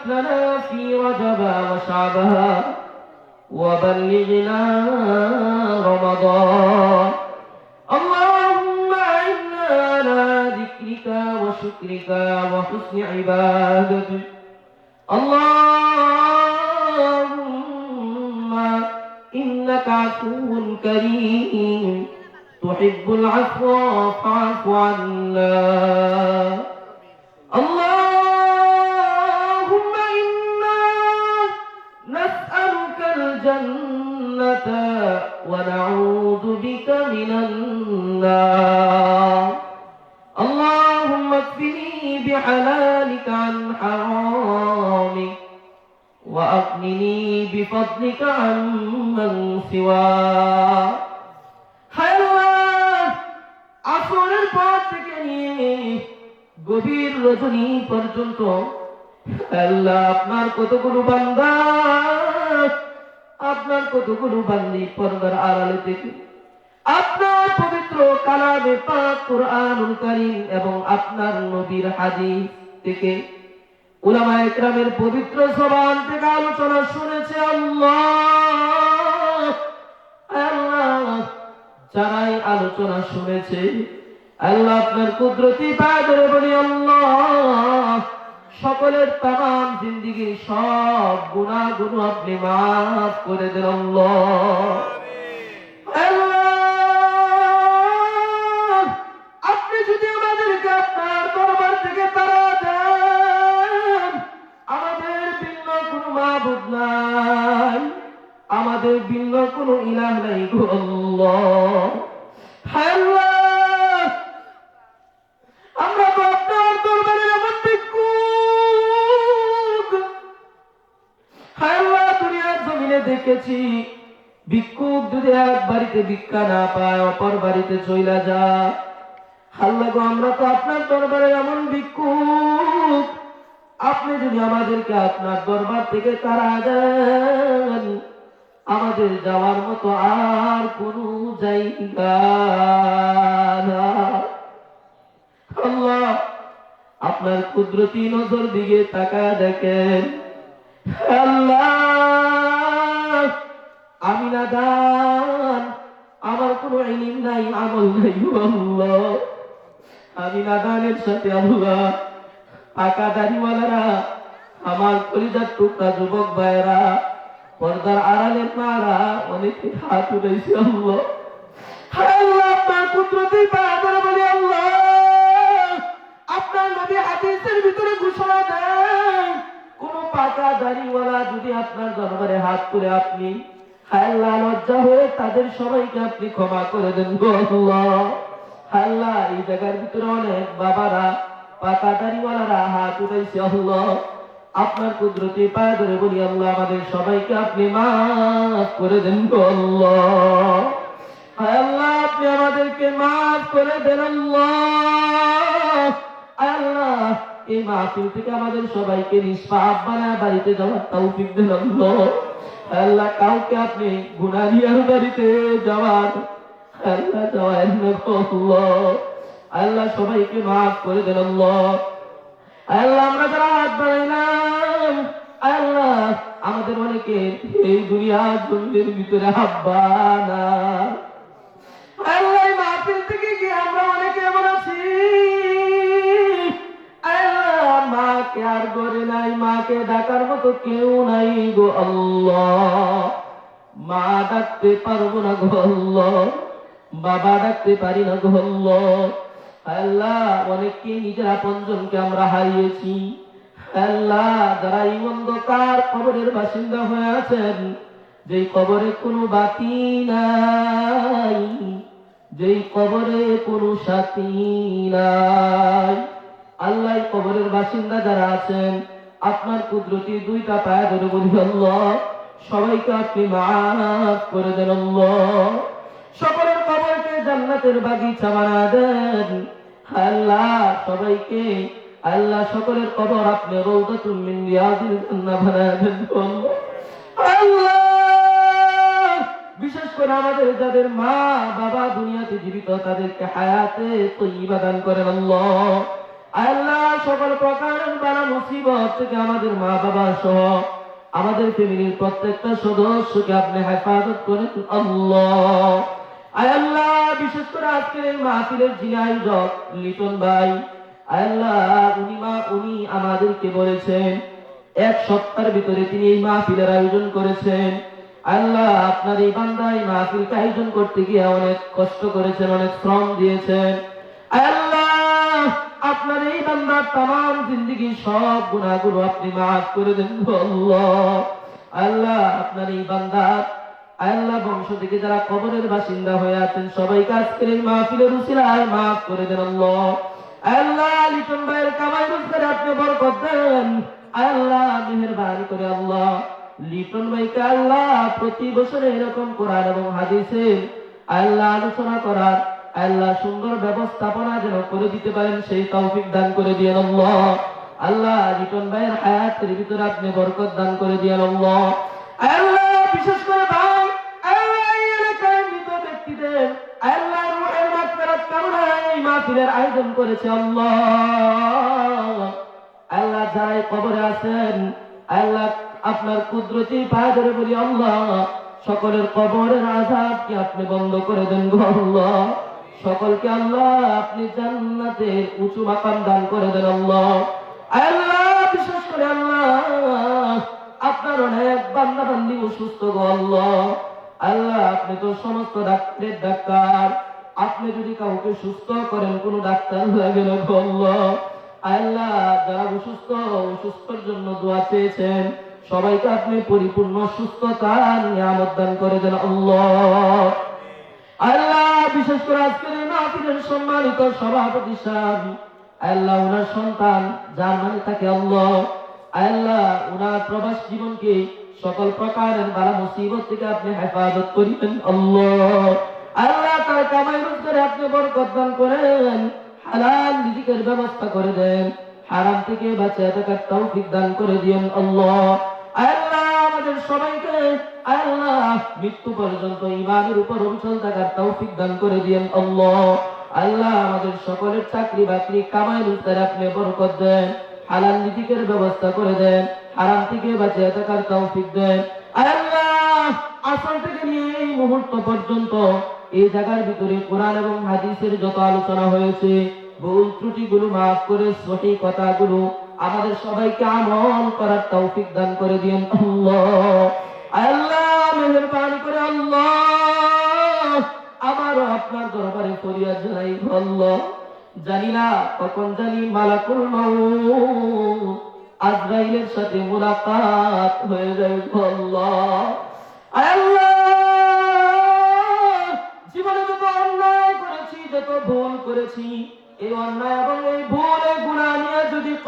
لنا في رجب وشعبها وبلغنا رمضان اللهم إنا على ذكرك وشكرك وحسن عبادتك اللهم إنك عفو كريم تحب العفو فاعف عنا اللهم ونعوذ بك من النار اللهم اكفني بحلالك عن حرامك وأغنني بفضلك عمن سواك হায় আল্লাহ, আসরের পর থেকে নিয়ে গভীর রজনী পর্যন্ত আল্লাহ আপনার কতগুলো বান্দা আপনার কতগুলো বান্দি পর্দার আড়ালে থেকে আপনার পবিত্র কালামে পাক কোরআনুল কারীম এবং আপনার নবীর হাদিস থেকে উলামা একরামের পবিত্র জবান থেকে আলোচনা শুনেছে আল্লাহ। আল্লাহ, যারাই আলোচনা শুনেছে, আল্লাহ আপনার কুদরতি পায় ধরে বলি আল্লাহ। সকলের তাম জিন্দিগি সব গুণাগুণ আপনি মাফ করে দেন আল্লাহ। দেখেছি। ভিক্ষুক যদি এক বাড়িতে ভিক্ষা না পায়, অপর বাড়িতে চইলা যা আল্লাহ গো আমরা তো আপনার দরবারে এমন ভিক্ষুক। আপনি যদি আমাদেরকে আপনার দরবার থেকে তারা দেন, আমাদের যাওয়ার মতো আর কোনো জায়গা আপনার কুদরতি নজর দিকে তাকা দেখেন। আল্লাহ! আমি না দান, আমার কোনো ইলিম নাই, আমল নাই আল্লাহ। আমি না দানের সাথে আল্লাহ, পাকা দাড়িওয়ালারা, আমার কলিজার টুকরা যুবক ভাইয়েরা, পর্দার আড়ালের মারা, অনেকে হাত উঠেছে আল্লাহ। আল্লাহ, আপনার কুদরতি পাহাড় বলি আল্লাহ। আপনার নবী হাদিসের ভিতরে ঘোষণা দেন কোন পাকা দাড়িওয়ালা যদি আপনার দরবারে হাত করে আপনি আল্লাহ লজ্জা হয়ে তাদের সবাইকে আপনি ক্ষমা করে দেন গো আল্লাহ। আল্লাহ, এই জায়গার ভিতরে অনেক বাবারা হাত উঠাইছে, আল্লাহ। আপনার কুদরতি পায়ে ধরে বলি, আল্লাহ, আমাদের সবাইকে আপনি মাফ করে দেন গো আল্লাহ। আল্লাহ, আপনি আমাদেরকে মাফ করে দেন, আল্লাহ। আল্লাহ, এই মাহফিল থেকে আমাদের সবাইকে নিষ্পাপ বানায় বাড়িতে যাওয়ার তৌফিক দেন, আল্লাহ। আল্লাহ কাউকে আপনি গুনারিয়ার বাড়িতে যাওয়ার আল্লাহ যাওয়ার আল্লাহ সবাইকে মাফ করে দেন আল্লাহ। আমরা যারা হাত বাড়াইলাম, আল্লাহ আমাদের অনেকে এই দুনিয়া জন্মের ভিতরে হাব্বা না। মাকে আর গড়ে নাই, মাকে ডাকার মতো কেউ নাই গো আল্লাহ। মা ডাকতে পারব না গো আল্লাহ। বাবা ডাকতে পারি না গো আল্লাহ। আল্লাহ অনেককে নিজের আপনজনকে আমরা হারিয়েছি। আল্লাহ, যারা এই অন্ধকার কবরের বাসিন্দা হয়ে আছেন, যেই কবরে কোনো বাতি নাই, যেই কবরে কোনো সাথী নাই। আল্লাহ কবরের বাসিন্দা যারা আছেন, আপনার কুদরতি দুইটা পায়ে ধরে বলি, আল্লাহ, সবাইকে আপনি মাফ করে দেন, আল্লাহ। সকলের কবরকে জান্নাতের বাগিচা বানা দেন। আল্লাহ, সবাইকে, আল্লাহ, সকলের কবর আপনি রৌদাতুল মিন রিয়াদিল জান্নাহ বানায় দেন, আল্লাহ। বিশেষ করে আমাদের যাদের মা বাবা দুনিয়াতে জীবিত, তাদেরকে হায়াতে তৈবা দান করেন, আল্লাহ। আল্লাহ সকল মুসিবত থেকে আমাদের মা বাবা সহ আমাদের ফ্যামিলির প্রত্যেকটা সদস্যকে আপনি হেফাজত আল্লাহ। বিশেষ করে আজকের মাহফিলের যিনি আয়োজক লিটন ভাই আল্লাহ, উনি মা, উনি আমাদেরকে বলেছেন, এক সপ্তাহের ভিতরে তিনি এই মাহফিলের আয়োজন করেছেন। আল্লাহ, আপনার এই বান্দা এই মাহফিলকে আয়োজন করতে গিয়ে অনেক কষ্ট করেছেন, অনেক শ্রম দিয়েছেন। আল্লাহ আপনার এই বান্দার তাম জিন্দগি সব গুণাগুলো আপনি মাফ করে দেন আল্লাহ। আপনার এই বান্দার আল্লাহ বংশ থেকে যারা কবরের বাসিন্দা হয়ে আছেন, সবাইকে আজকের এই মাহফিলের উসিলায় মাফ করে দেন আল্লাহ। আল্লাহ, লিটন ভাইয়ের কামাই আপনি বরকত দেন। আল্লাহ, মেহেরবানি করে আল্লাহ। লিটন ভাইকে আল্লাহ প্রতি বছরে এরকম করার এবং আল্লাহ আলোচনা করার আল্লাহ সুন্দর ব্যবস্থাপনা যেন করে দিতে পারেন, সেই তৌফিক দান করে দিয়ে আল্লাহ। আল্লাহ রিটন ভাইয়ের হায়াতের ভিতরে আপনি বরকত দান করে দিয়ে আল্লাহ। আল্লাহ, বিশেষ করে ভাই কবরে আছেন, আল্লাহ আপনার কুদরতি ধরে সকলের আপনি বন্ধ করে দেন গো আল্লাহ? সকলকে আল্লাহ আপনি জান্নাতের উঁচু মাকাম দান করে দেন আল্লাহ। আল্লাহ, বিশেষ করে আল্লাহ, আপনার অনেক বান্দা বান্দি অসুস্থ গো আল্লাহ। আল্লাহ, আপনি তো সমস্ত ডাক্তারের ডাক্তার। আপনি যদি কাউকে সুস্থ করেন, কোন ডাক্তার লাগে না আল্লাহ। আল্লাহ, যারা অসুস্থ, অসুস্থর জন্য দোয়া চেয়েছেন, সবাইকে আপনি পরিপূর্ণ সুস্থতা, নিয়ামত দান করে দেন আল্লাহ। আল্লাহ বিশেষ করে আজকের এই মাহফিলের সম্মানিত সভাপতি সাহেব, আল্লাহ ওনার সন্তান, যার মানে তাকে আল্লাহ আল্লাহ ওনার প্রবাস জীবনকে সকল প্রকারের বালা মুসিবত থেকে আপনি হেফাজত করিবেন, আল্লাহ। আল্লাহ তার কামাই রোজগারে আপনি বরকত দান করেন, হালাল রিজিকের ব্যবস্থা করে দেন, হারাম থেকে বাঁচিয়ে থাকার তৌফিক দান করে দিয়েন, আল্লাহ। আল্লাহ সবাইকে আল্লাহ, মৃত্যু পর্যন্ত ইমানের উপর অবিচল থাকার তৌফিক দান করে দিয়েন আল্লাহ। আল্লাহ, আমাদের সকলের চাকরি বাকরি কামাই রোজগারে আপনি বরকত দেন, হালাল রিজিকের ব্যবস্থা করে দেন, হারাম থেকে বাঁচিয়ে থাকার তৌফিক দেন। আল্লাহ, আসল থেকে নিয়ে এই মুহূর্ত পর্যন্ত এই জায়গার ভিতরে কোরআন এবং হাদিসের যত আলোচনা হয়েছে, ভুল ত্রুটিগুলো মাফ করে সঠিক কথাগুলো আমাদের সবাইকে আমল করার তৌফিক দান করে দিন আল্লাহ। আল্লাহ করে আল্লাহ। আমারও আপনার দরবারে জানাই। জানি না কখন জানি মালাকুল আজরাইলের সাথে মুলাকাত হয়ে যায়। আল্লাহ। আল্লাহ। জীবনে যত অন্যায় করেছি, যত ভুল করেছি, এই অন্যায় এবং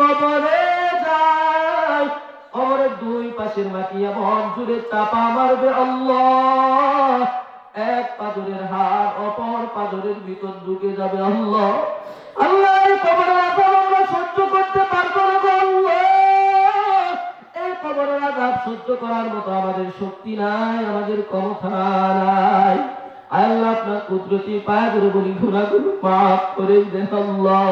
কবরে যায়। কবরের দুই পাশের মাটি এমন জুড়ে চাপা মারবে আল্লাহ। এক পাজরের হার অপর পাজরের ভিতর ঢুকে যাবে আল্লাহ। আল্লাহ, এই কবরের আজাব আমরা সহ্য করতে পারব না আল্লাহ। এই কবরের আজাব সহ্য করার মতো আমাদের শক্তি নাই, আমাদের ক্ষমতা নাই। আল্লাহ আপনার কুদরতি পায়ে ধরে বলি গুণাগুলো মাফ করে দেন আল্লাহ।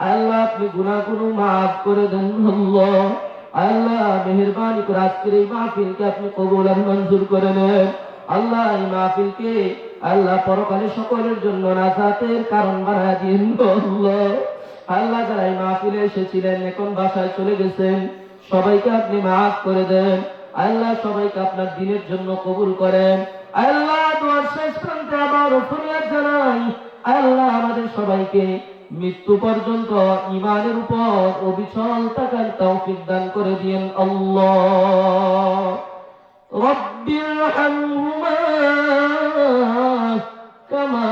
আল্লাহ, আপনি গুণাগুলো মাফ করে দেন, আল্লাহ। আল্লাহ, মেহরবানি করে আজকের এই মাহফিলকে আপনি কবুল আর মঞ্জুর করে নেন। আল্লাহ, এই মাহফিলকে আল্লাহ পরকালে সকলের জন্য নাজাতের কারণ বানায় দিন আল্লাহ। আল্লাহ, যারা এই মাহফিলে এসেছিলেন, এখন বাসায় চলে গেছেন, সবাইকে আপনি মাফ করে দেন। আল্লাহ, সবাইকে আপনার দিনের জন্য কবুল করেন। আল্লাহ তোমার শেষ প্রান্তে আবার ফরিয়াদ জানাই। আল্লাহ, আমাদের সবাইকে মৃত্যু পর্যন্ত ইমানের উপর অবিচল থাকার তৌফিক দান করে দিয়েন আল্লাহ। রব্বির হামহুমা কামা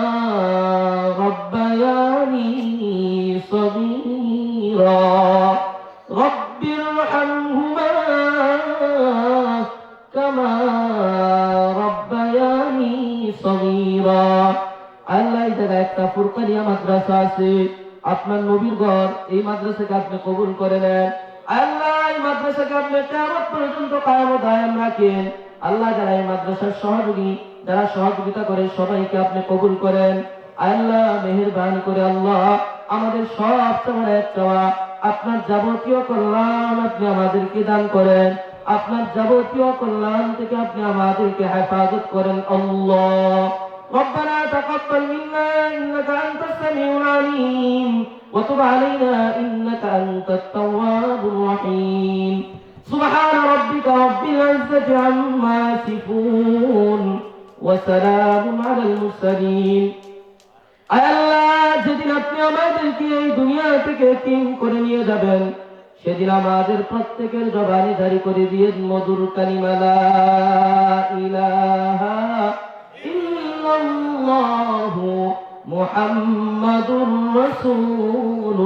আছে। আপনার নবীর ঘর এই মাদ্রাসাকে আপনি কবুল করে নেন। আল্লাহ এই মাদ্রাসাকে আপনি কেমন পর্যন্ত কায়াম দায়াম রাখেন? আল্লাহ যারা এই মাদ্রাসার সহযোগী, যারা সহযোগিতা করে, সবাইকে আপনি কবুল করেন। আল্লাহ মেহেরবানি করে আল্লাহ আমাদের সব চাওয়ার এক চাওয়া। আপনার যাবতীয় কল্যাণ আপনি আমাদেরকে দান করেন। আপনার যাবতীয় কল্যাণ থেকে আপনি আমাদেরকে হেফাজত করেন। আল্লাহ ربنا تقبل منا إنك أنت السميع العليم وتب علينا إنك أنت التواب الرحيم سبحان ربك رب العزة عما يصفون وسلام على المرسلين আয় আল্লাহ যেদিন আপনি আমাদেরকে এই দুনিয়া থেকে তিন করে নিয়ে যাবেন সেদিন আমাদের প্রত্যেকের জবানি জারি করে দিয়ে মধুর কালিমালা ইলাহা ইল্লাল্লাহু মুহাম্মাদুর রাসূলুল্লাহ